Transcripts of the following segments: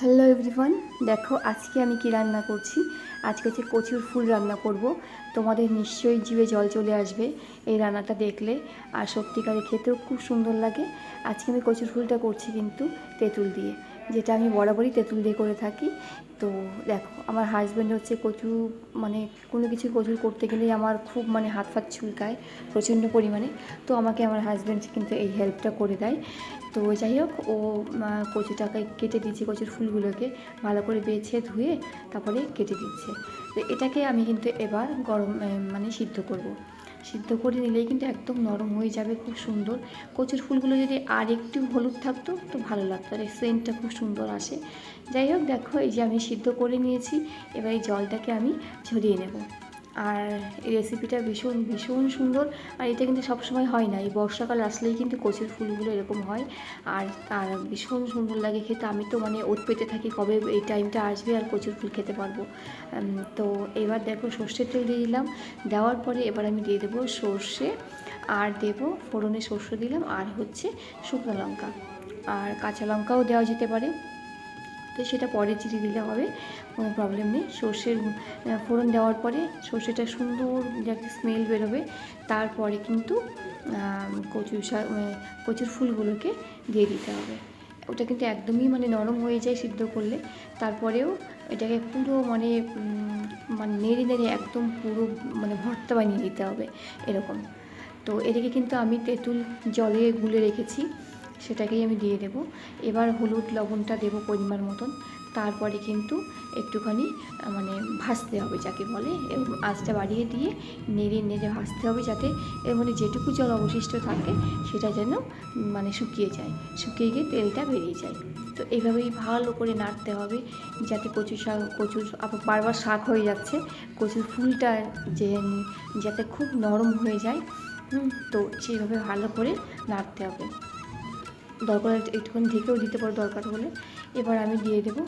Hello everyone দেখো আজকে আমি কি রান্না করছি? আজকে হচ্ছে কচুর ফুল রান্না করব। তোমাদের নিশ্চয়ই জিভে জল চলে আসবে এই রান্নাটা দেখলে। আর সত্যিকারে খেতেও খুব সুন্দর লাগে। আজকে আমি কচুর ফুলটা করছি কিন্তু তেঁতুল দিয়ে। যেটা আমি বরাবরই তেঁতুল দিয়ে করে থাকি। তো দেখো, আমার হাজব্যান্ড হচ্ছে কচু মানে কোনো কিছু কচু করতে গেলেই আমার খুব মানে হাত ফাত চুলকায় প্রচণ্ড পরিমাণে। তো আমাকে আমার হাজব্যান্ড কিন্তু এই হেল্পটা করে দেয়। তো যাই হোক, ও কচুটাকে কেটে দিচ্ছে কচুর ফুলগুলোকে, ভালো করে বেছে ধুয়ে তারপরে কেটে দিচ্ছে। তো এটাকে আমি কিন্তু এবার গরম মানে সিদ্ধ করব। সিদ্ধ করে নিলেই কিন্তু একদম নরম হয়ে যাবে, খুব সুন্দর। কচুর ফুলগুলো যদি আর একটু হলুদ থাকতো, তো ভালো লাগতো। আর সেন্টটা খুব সুন্দর আসে। যাই হোক, দেখো, এই যে আমি সিদ্ধ করে নিয়েছি, এবার এই জলটাকে আমি ঝরিয়ে নেব। আর এই রেসিপিটা ভীষণ ভীষণ সুন্দর। আর এটা কিন্তু সবসময় হয় না। এই বর্ষাকাল আসলেই কিন্তু কচুর ফুলগুলো এরকম হয়। আর আর ভীষণ সুন্দর লাগে খেতে। আমি তো মানে ওত পেতে থাকি কবে এই টাইমটা আসবে আর কচুর ফুল খেতে পারব। তো এবার দেখো সর্ষের তেল দিয়ে দিলাম। দেওয়ার পরে এবার আমি দিয়ে দেবো সর্ষে। আর দেবো ফোড়নে সর্ষে দিলাম। আর হচ্ছে শুকনো লঙ্কা। আর কাঁচা লঙ্কাও দেওয়া যেতে পারে। তো সেটা পরে চিড়ে দিলে হবে কোনো প্রবলেম নেই। সর্ষের ফোড়ন দেওয়ার পরে সর্ষেটা সুন্দর যে একটা স্মেল বেরোবে তারপরে কিন্তু আহ, কচু শাক আহ, কচুর ফুলগুলোকে দিয়ে দিতে হবে। ওটা কিন্তু একদমই মানে নরম হয়ে যায় সিদ্ধ করলে তারপরেও এটাকে পুরো মানে মানে নেড়ে নেড়ে একদম পুরো মানে ভর্তা বানিয়ে দিতে হবে এরকম। তো এদিকে কিন্তু আমি তেঁতুল জলে গুলে রেখেছি। সেটাকেই আমি দিয়ে দেব। এবার হলুদ লবণটা দেবো পরিমাণ মতন। তারপরে কিন্তু একটুখানি মানে ভাজতে হবে যাকে বলে আঁচটা বাড়িয়ে দিয়ে নেড়ে নেড়ে ভাজতে হবে যাতে এর মধ্যে যেটুকু জল অবশিষ্ট থাকে সেটা যেন মানে শুকিয়ে যায়। শুকিয়ে গিয়ে তেলটা বেরিয়ে যায়। তো এইভাবেই ভালো করে নাড়তে হবে যাতে কচু শাক, কচুর আবার বারবার শাক হয়ে যাচ্ছে। কচুর ফুলটা যে, যাতে খুব নরম হয়ে যায় তো সেইভাবে ভালো করে নাড়তে হবে। দরকার একটুখানি ঢেকেও দিতে পারো দরকার হলে। এবার আমি দিয়ে দেবো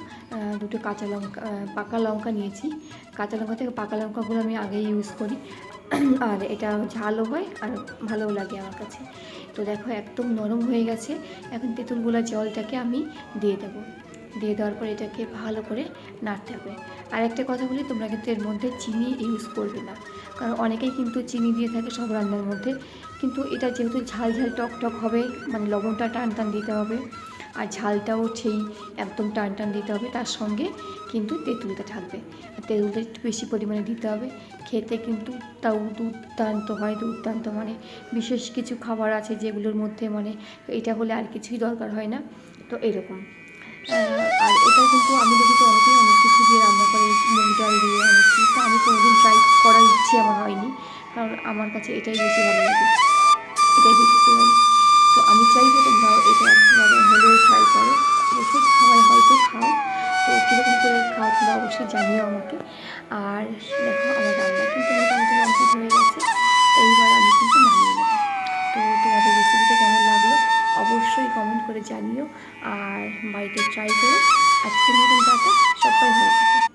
দুটো কাঁচা লঙ্কা পাকা লঙ্কা নিয়েছি। কাঁচা লঙ্কা থেকে পাকা লঙ্কাগুলো আমি আগেই ইউজ করি। আর এটা ঝালও হয় আর ভালোও লাগে আমার কাছে। তো দেখো একদম নরম হয়ে গেছে। এখন তেঁতুলগুলা জলটাকে আমি দিয়ে দেবো। দিয়ে দেওয়ার পর এটাকে ভালো করে নাড়তে হবে। আর একটা কথা বলি, তোমরা কিন্তু এর মধ্যে চিনি ইউজ করবে না। কারণ অনেকেই কিন্তু চিনি দিয়ে থাকে সব রান্নার মধ্যে। কিন্তু এটা যেহেতু ঝাল ঝাল টক টক হবে মানে লবণটা টান টান দিতে হবে। আর ঝালটাও সেই একদম টান টান দিতে হবে, তার সঙ্গে কিন্তু তেঁতুলটা থাকবে আর তেঁতুলটা একটু বেশি পরিমাণে দিতে হবে। খেতে কিন্তু তাও দুর্দান্ত হয় দুর্দান্ত মানে বিশেষ কিছু খাবার আছে যেগুলোর মধ্যে মানে এটা হলে আর কিছুই দরকার হয় না। তো এরকম। আর এটা কিন্তু আমি দেখেছি অনেকেই অনেক কিছু দিয়ে রান্না করে, মুগ ডাল দিয়ে অনেক কিছু। তো আমি কোনোদিন ট্রাই করার ইচ্ছে আমার হয়নি, কারণ আমার কাছে এটাই বেশি ভালো লাগে। এটাই বেশি তো আমি চাই চাইব তোমরাও এটা একবার হলেও ট্রাই করো। অবশ্যই সবাই হয়তো খাও। তো কীরকম করে খাও তোমরা অবশ্যই জানিও আমাকে। আর দেখো অবশ্যই কমেন্ট করে জানিও। আর বাড়িতে ট্রাই করো। আজকের মতন টাটা সবাই ভালো